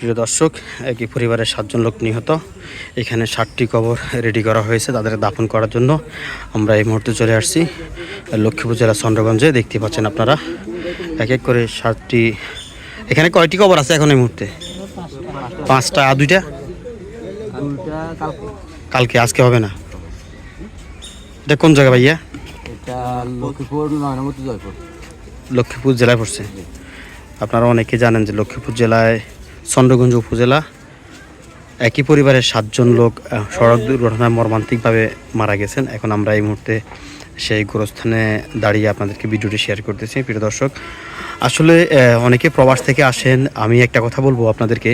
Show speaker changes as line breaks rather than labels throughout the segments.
প্রিয় দর্শক একই পরিবারের সাতজন লোক নিহত। এখানে ষাটটি কবর রেডি করা হয়েছে তাদের দাফন করার জন্য। আমরা এই মুহূর্তে চলে আসছি লক্ষ্মীপুর জেলা চন্দ্রগঞ্জে দেখতে পাচ্ছেন আপনারা। এক এক করে ষাটটি এখানে কয়টি কবর আছে এখন এই মুহূর্তে? পাঁচটা আর দুইটা?
কালকে।
আজকে হবে না। এটা কোন জায়গা ভাইয়া?
লক্ষ্মীপুর
জেলায় পড়ছে। আপনারা অনেকে জানেন যে লক্ষ্মীপুর জেলায় চন্দ্রগঞ্জ উপজেলা। একই পরিবারের সাতজন লোক সড়ক দুর্ঘটনায় মর্মান্তিকভাবে মারা গেছেন। এখন আমরা এই মুহূর্তে সেই গোরস্থানে দাঁড়িয়ে আপনাদেরকে ভিডিওটি শেয়ার করতেছি প্রিয় দর্শক। আসলে অনেকে প্রবাস থেকে আসেন আমি একটা কথা বলব আপনাদেরকে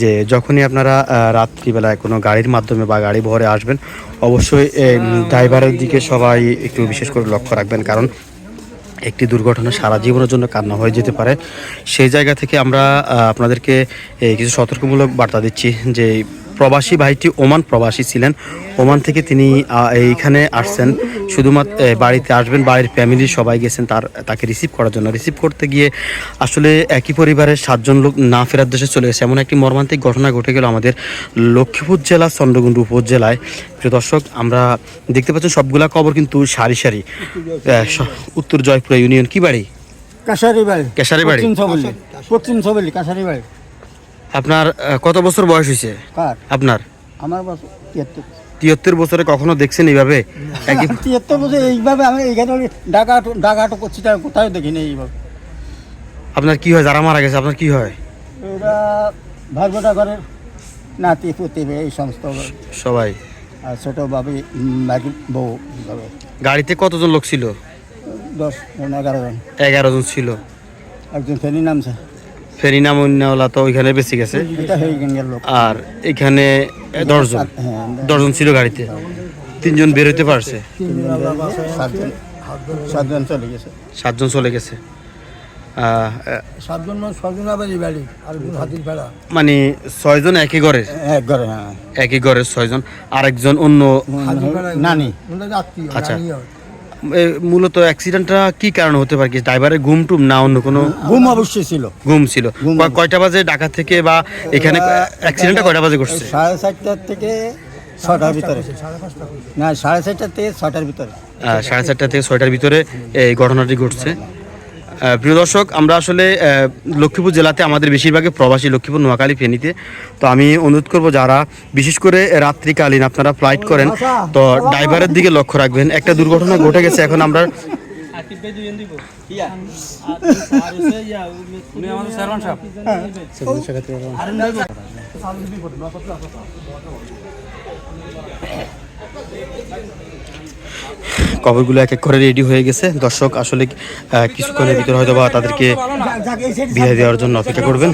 যে যখনই আপনারা রাত্রিবেলায় কোনো গাড়ির মাধ্যমে বা গাড়ি ভরে আসবেন অবশ্যই ড্রাইভারের দিকে সবাই একটু বিশেষ করে লক্ষ্য রাখবেন। কারণ একটি দুর্ঘটনা সারা জীবনের জন্য কান্না হয়ে যেতে পারে। সেই জায়গা থেকে আমরা আপনাদেরকে কিছু সতর্কমূলক বার্তা দিচ্ছি যে প্রবাসী ভাইটি ওমান প্রবাসী ছিলেন। ওমান থেকে তিনি এইখানে আসছেন। শুধুমাত্র বাড়িতে আসবেন বাড়ির ফ্যামিলি সবাই গেছেন তার তাকে রিসিভ করার জন্য। রিসিভ করতে গিয়ে আসলে একই পরিবারের সাতজন লোক না ফেরার দেশে চলে গেছে। এমন একটি মর্মান্তিক ঘটনা ঘটে গেল আমাদের লক্ষ্মীপুর জেলা চন্দ্রগুন্ড উপজেলায়। প্রিয় দর্শক আমরা দেখতে পাচ্ছি সবগুলা কবর কিন্তু সারি সারি। উত্তর জয়পুরা ইউনিয়ন কি বাড়ি?
কাশারি বাড়ি।
কেশারি বাড়ি।
পশ্চিম সবলি পশ্চিম সবলি কাশারি বাড়ি।
আপনার কত বছর বয়স হয়েছে? আপনার?
আমার বছর তিয়াত্তর।
বছরে কখনো দেখছেন এইভাবে?
তিয়াত্তর বছর এইভাবে আমি এইখানে ডাকা ডাকাটো করছি কোথাও দেখিনি এইভাবে।
আপনার কি হয়? যারা মারা গেছে আপনার কি হয়?
এরা ভাগবটা করে নাতি পুতি এই সমস্ত
সবাই।
আর ছোট বাবি বাকি বউ
গাড়িতে কতজন লোক ছিল?
দশ এগারো জন।
এগারো জন ছিল।
একজন ফেনি নামছে।
ফেরি নামুন্নাওয়ালা তো ওইখানে বেঁচে গেছে।
এটা গেল। লোক
আর এখানে দশজন
হ্যাঁ
দশজন ছিল গাড়িতে। তিনজন বেরোতে পারছে।
সাতজন সাতজন চলে গেছে।
সাতজন চলে মানে ছয়জন একই ঘরের?
এক ঘরে হ্যাঁ।
একই ঘরের ছয়জন আরেকজন অন্য
নানি।
আচ্ছা। মূলত অ্যাক্সিডেন্টটা কি কারণে হতে পারে? কি ড্রাইভারের ঘুম টুম না অন্য কোনো?
ঘুম অবশ্যই ছিল।
ঘুম ছিল। কয়টা বাজে ঢাকা থেকে বা এখানে অ্যাক্সিডেন্টটা কয়টা বাজে ঘটছে?
সাড়ে চারটার থেকে ছটার ভিতরে। না সাড়ে চারটার থেকে ছটার ভিতরে।
সাড়ে চারটা থেকে ছয়টার ভিতরে এই ঘটনাটি ঘটছে। প্রিয় দর্শক, আমরা আসলে লক্ষ্মীপুর জেলাতে আমাদের বেশিরভাগই প্রবাসী লক্ষ্মীপুর, নোয়াখালী ফেনীতে। তো আমি অনুরোধ করব যারা, বিশেষ করে রাত্রিকালীন আপনারা ফ্লাইট করেন, তো ড্রাইভারের দিকে লক্ষ্য রাখবেন। একটা দুর্ঘটনা ঘটে গেছে, এখন আমরা কবরগুলো এক এক করে রেডি হয়ে গেছে। দর্শক, আসলে কিছুক্ষণের ভিতরে হয়তো বা তাদেরকে বিয়ে দেওয়ার জন্য অপেক্ষা করবেন।